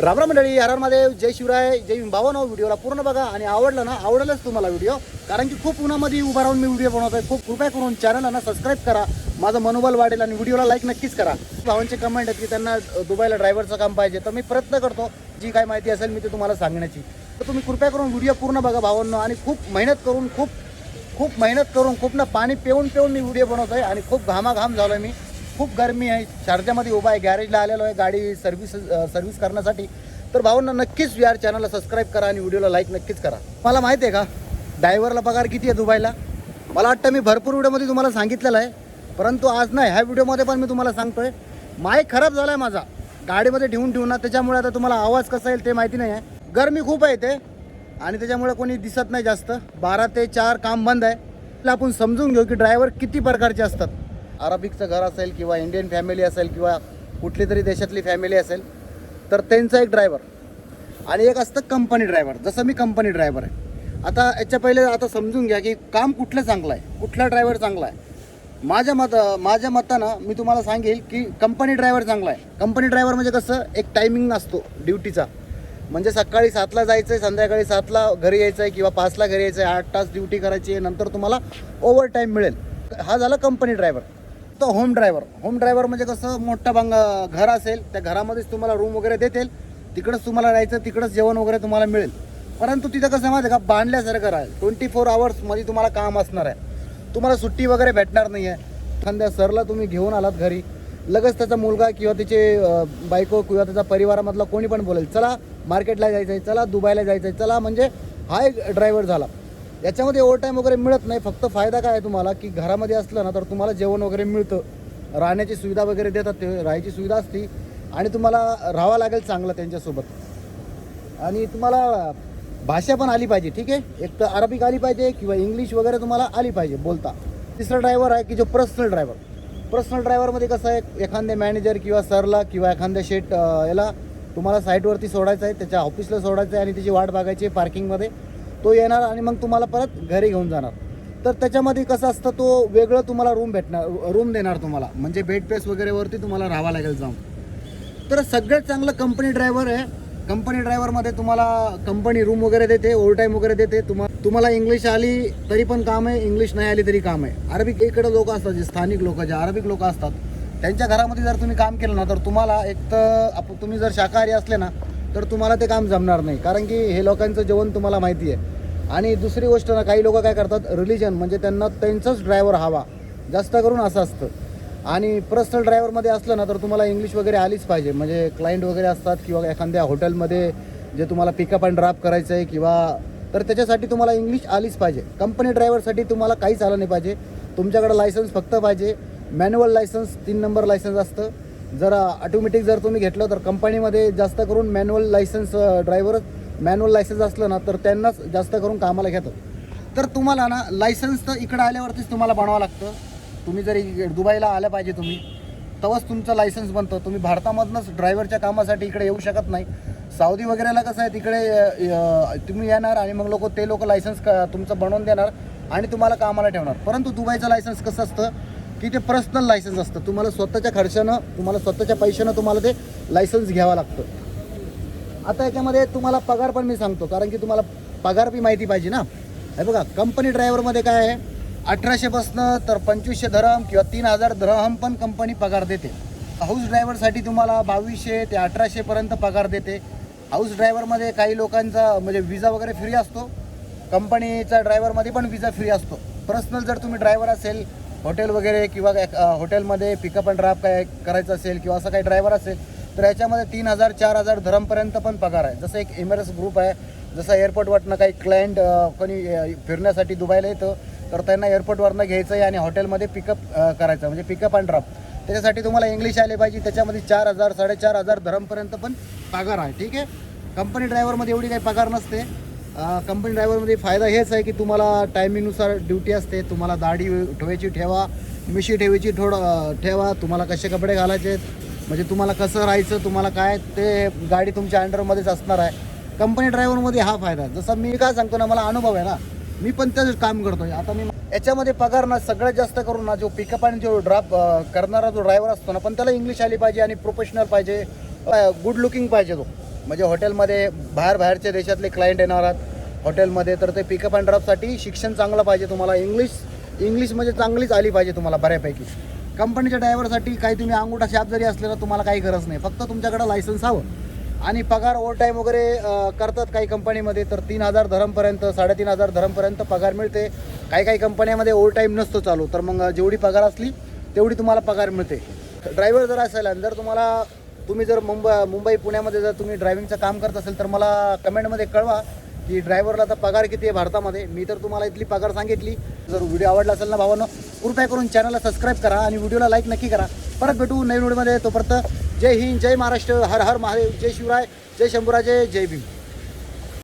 रामराम मंडळी हर महादेव जय शिवराय जय भीम भावानो हो, व्हिडिओला पूर्ण बघा आणि आवडलं ना आवडलंच तुम्हाला व्हिडिओ. कारण की खूप उन्हामध्ये उभा राहून मी व्हिडिओ बनवतोय. खूप कृपया करून चॅनलला ना सबस्क्राईब करा. माझं मनोबल वाढेल आणि व्हिडिओला लाईक नक्कीच करा. भावांचे कमेंट आहेत की त्यांना दुबईला ड्रायव्हरचं काम पाहिजे. तर मी प्रयत्न करतो जी काय माहिती असेल मी ते तुम्हाला सांगण्याची. तर तुम्ही कृपया करून व्हिडिओ पूर्ण बघा भावांनो आणि खूप मेहनत करून खूप खूप मेहनत करून खूप ना पाणी पिऊन पिऊन मी व्हिडिओ बनवतोय आणि खूप घामाघाम झालोय मी. खूप गरमी आहे. शारजामध्ये उभा आहे गॅरेजला आलेलो आहे गाडी सर्व्हिस सर्व्हिस करण्यासाठी. तर भाऊंना नक्कीच यार चॅनलला सबस्क्राईब करा आणि व्हिडिओला लाईक नक्कीच करा. मला माहिती आहे का ड्रायव्हरला पगार किती आहे दुबईला? मला वाटतं मी भरपूर व्हिडिओमध्ये तुम्हाला सांगितलेलं आहे. परंतु आज नाही ह्या व्हिडिओमध्ये पण मी तुम्हाला सांगतोय माईक खराब झाला आहे माझा. गाडीमध्ये ठेवून ठेवून ना त्याच्यामुळे आता तुम्हाला आवाज कसा येईल ते माहिती नाही आहे गरमी खूप आहे ते आणि त्याच्यामुळे कोणी दिसत नाही जास्त. बारा ते चार काम बंद आहे. आपण समजून घेऊ की ड्रायव्हर किती प्रकारचे असतात. अरबिकचं घर असेल किंवा इंडियन फॅमिली असेल किंवा कुठली तरी देशातली फॅमिली असेल तर त्यांचा एक ड्रायव्हर आणि एक असतं कंपनी ड्रायव्हर जसं मी कंपनी ड्रायव्हर आहे. आता याच्या पहिले आता समजून घ्या की काम कुठलं चांगलं आहे? कुठला ड्रायव्हर चांगला आहे? माझ्या मत माझ्या मतानं मी तुम्हाला सांगेल की कंपनी ड्रायव्हर चांगला आहे. कंपनी ड्रायव्हर म्हणजे कसं? एक टायमिंग असतो ड्युटीचा म्हणजे सकाळी सातला जायचं आहे संध्याकाळी सातला घरी यायचं आहे किंवा पाचला घरी यायचं आहे आठ तास ड्युटी करायची आहे नंतर तुम्हाला ओव्हर टाईम मिळेल. हा झाला कंपनी ड्रायव्हर असतो होम ड्रायव्हर होम ड्रायव्हर म्हणजे कसं मोठं बंग घर असेल त्या घरामध्येच तुम्हाला रूम वगैरे देतील तिकडंच तुम्हाला राहायचं तिकडंच जेवण वगैरे तुम्हाला मिळेल. परंतु तिथं कसं माहिती का बांधल्यासारखं आहे ट्वेंटी फोर आवर्समध्ये तुम्हाला काम असणार आहे. तुम्हाला सुट्टी वगैरे भेटणार नाही आहे. एखाद्या सरला तुम्ही घेऊन आलात घरी लगेच त्याचा मुलगा किंवा तिचे बायको किंवा त्याचा परिवारामधला कोणी पण बोलेल चला मार्केटला जायचं आहे चला दुबईला जायचं आहे चला. म्हणजे हा एक ड्रायव्हर झाला. याच्यामध्ये ओव्हर टाईम वगैरे मिळत नाही. फक्त फायदा काय आहे तुम्हाला? की घरामध्ये असलं ना तर तुम्हाला जेवण वगैरे मिळतं. राहण्याची सुविधा वगैरे देतात ते. राहायची सुविधा असती. आणि तुम्हाला राहावं लागेल चांगलं त्यांच्यासोबत. आणि तुम्हाला भाषा पण आली पाहिजे ठीक आहे? एक तर अरबिक आली पाहिजे किंवा इंग्लिश वगैरे तुम्हाला आली पाहिजे बोलता. तिसरा ड्रायव्हर आहे की जो पर्सनल ड्रायव्हर पर्सनल ड्रायव्हरमध्ये कसं आहे एखाद्या मॅनेजर किंवा सरला किंवा एखाद्या शेट याला तुम्हाला साईटवरती सोडायचं आहे त्याच्या ऑफिसला सोडायचं आहे आणि त्याची वाट बघायची आहे पार्किंगमध्ये तो येणार आणि मग तुम्हाला परत घरी घेऊन जाणार. तर त्याच्यामध्ये कसं असतं तो वेगळं तुम्हाला रूम भेटणार रूम देणार तुम्हाला. म्हणजे बेड पेस वगैरेवरती तुम्हाला राहावं लागेल जाऊन. तर सगळ्यात चांगलं कंपनी ड्रायव्हर आहे. कंपनी ड्रायव्हरमध्ये तुम्हाला कंपनी रूम वगैरे देते ओव्हर टाईम वगैरे देते. तुम्हा तुम्हाला इंग्लिश आली तरी पण काम आहे इंग्लिश नाही आली तरी काम आहे. अरबिक इकडे लोक असतात जे स्थानिक लोक जे अरबिक लोक असतात. त्यांच्या घरामध्ये जर तुम्ही काम केलं ना तर तुम्हाला एक तर आप तुम्ही जर शाकाहारी असले ना तर तुम्हाला ते काम जमणार नाही. कारण की हे लोकांचं जेवण तुम्हाला माहिती आहे. आणि दुसरी गोष्ट ना काही लोक काय करतात रिलिजन म्हणजे त्यांना त्यांचाच ड्रायव्हर हवा. जास्त करून असं असतं. आणि पर्सनल ड्रायव्हरमध्ये असलं ना तर तुम्हाला इंग्लिश वगैरे आलीच पाहिजे. म्हणजे क्लायंट वगैरे असतात किंवा एखाद्या हॉटेलमध्ये जे तुम्हाला पिकअप अँड ड्राप करायचं आहे किंवा तर त्याच्यासाठी तुम्हाला इंग्लिश आलीच पाहिजे. कंपनी ड्रायव्हरसाठी तुम्हाला काहीच आलं नाही पाहिजे. तुमच्याकडे लायसन्स फक्त पाहिजे. मॅन्युअल लायसन्स तीन नंबर लायसन्स असतं. जर ऑटोमॅटिक जर तुम्ही घेतलं तर कंपनीमध्ये जास्त करून manual licence driver manual licence असलं ना तर त्यांनाच जास्त करून कामाला घेतात. तर तुम्हाला ना लायसन्स तर इकडं आल्यावरतीच तुम्हाला बनवावं लागतं. तुम्ही जरी दुबईला आल्या पाहिजे तुम्ही तेव्हाच तुमचं लायसन्स बनतं. तुम्ही भारतामधनंच ड्रायव्हरच्या कामासाठी इकडे येऊ शकत नाही. साऊदी वगैरेला कसं आहे तिकडे तुम्ही येणार आणि मग लोक ते लोक लायसन्स क तुमचं बनवून देणार आणि तुम्हाला कामाला ठेवणार. परंतु दुबईचं लायसन्स कसं असतं की ते पर्सनल लायसन्स असतं. तुम्हाला स्वतःच्या खर्चानं तुम्हाला स्वतःच्या पैशानं तुम्हाला ते लायसन्स घ्यावं लागतं. आता याच्यामध्ये तुम्हाला पगार पण मी सांगतो कारण की तुम्हाला पगार बी माहिती पाहिजे ना. हे बघा कंपनी ड्रायव्हरमध्ये काय आहे? अठराशेपासनं तर पंचवीसशे धरम किंवा तीन हजार धरम पण कंपनी पगार देते. हाऊस ड्रायव्हरसाठी तुम्हाला बावीसशे ते अठराशेपर्यंत पगार देते. हाऊस ड्रायव्हरमध्ये काही लोकांचा म्हणजे विजा वगैरे फ्री असतो. कंपनीचा ड्रायव्हरमध्ये पण विजा फ्री असतो. पर्सनल जर तुम्ही ड्रायव्हर असेल हॉटेल वगैरे किंवा हॉटेलमध्ये पिकअप अँड ड्राप काय करायचं असेल किंवा असं काही ड्रायव्हर असेल तर याच्यामध्ये तीन हजार चार हजार धरमपर्यंत पण पगार आहे. जसं एक एम ग्रुप आहे जसं एअरपोर्टवरनं काही क्लायंट कोणी फिरण्यासाठी दुबईला येतं तर त्यांना एअरपोर्टवरनं घ्यायचं आहे आणि हॉटेलमध्ये पिकअप करायचं म्हणजे पिकअप अँड ड्रॉप त्याच्यासाठी तुम्हाला इंग्लिश आले पाहिजे. त्याच्यामध्ये चार हजार साडेचार हजार धरमपर्यंत पण पगार आहे. ठीक आहे? कंपनी ड्रायव्हरमध्ये एवढी काही पगार नसते. कंपनी ड्रायव्हरमध्ये फायदा हेच आहे की तुम्हाला टायमिंगनुसार ड्युटी असते. तुम्हाला दाढी ठेवायची ठेवा मिशी ठेवायची थोडं ठेवा. तुम्हाला कसे कपडे घालायचे आहेत म्हणजे तुम्हाला कसं राहायचं तुम्हाला काय ते गाडी तुमच्या अंडरमध्येच असणार आहे. कंपनी ड्रायव्हरमध्ये हा फायदा आहे. जसं मी काय सांगतो ना मला अनुभव आहे ना मी पण त्याच काम करतो आता मी याच्यामध्ये पगार ना सगळ्यात जास्त करून ना जो पिकअप आणि जो ड्रॉप करणारा जो ड्रायव्हर असतो ना पण त्याला इंग्लिश आली पाहिजे आणि प्रोफेशनल पाहिजे. गुड लुकिंग पाहिजे तो. म्हणजे हॉटेलमध्ये बाहेर बाहेरच्या देशातले क्लायंट येणार आहात. हॉटेलमध्ये तर ते पिकअप अँड ड्रॉपसाठी शिक्षण चांगलं पाहिजे तुम्हाला. इंग्लिश इंग्लिश म्हणजे चांगलीच आली पाहिजे तुम्हाला बऱ्यापैकी. कंपनीच्या ड्रायव्हरसाठी काही तुम्ही अंगुठा शाप जरी असलेला तुम्हाला काही गरज नाही. फक्त तुमच्याकडे लायसन्स हवं. आणि पगार ओव्हर टाईम वगैरे करतात काही कंपनीमध्ये तर तीन हजार धरमपर्यंत साडेतीन हजार धरमपर्यंत पगार मिळते. काही काही कंपन्यामध्ये ओव्हर टाईम नसतो चालू. तर मग जेवढी पगार असली तेवढी तुम्हाला पगार मिळते. ड्रायव्हर जर असेल आणि जर तुम्हाला तुम्ही जर मुंबई मुंबई पुण्यामध्ये जर तुम्ही ड्रायव्हिंगचं काम करत असेल तर मला कमेंटमध्ये कळवा की ड्रायव्हरला आता पगार किती आहे भारतामध्ये. मी तर तुम्हाला इथली पगार सांगितली. जर व्हिडिओ आवडला असेल ना भावानं कृपया करून चॅनलला सबस्क्राईब करा आणि व्हिडिओला लाईक नक्की करा. परत भेटू नवीन व्हिडिओमध्ये तोपर्यंत जय हिंद जय महाराष्ट्र हर हर महादेव जय शिवराय जय शंभूराजे जय भीम.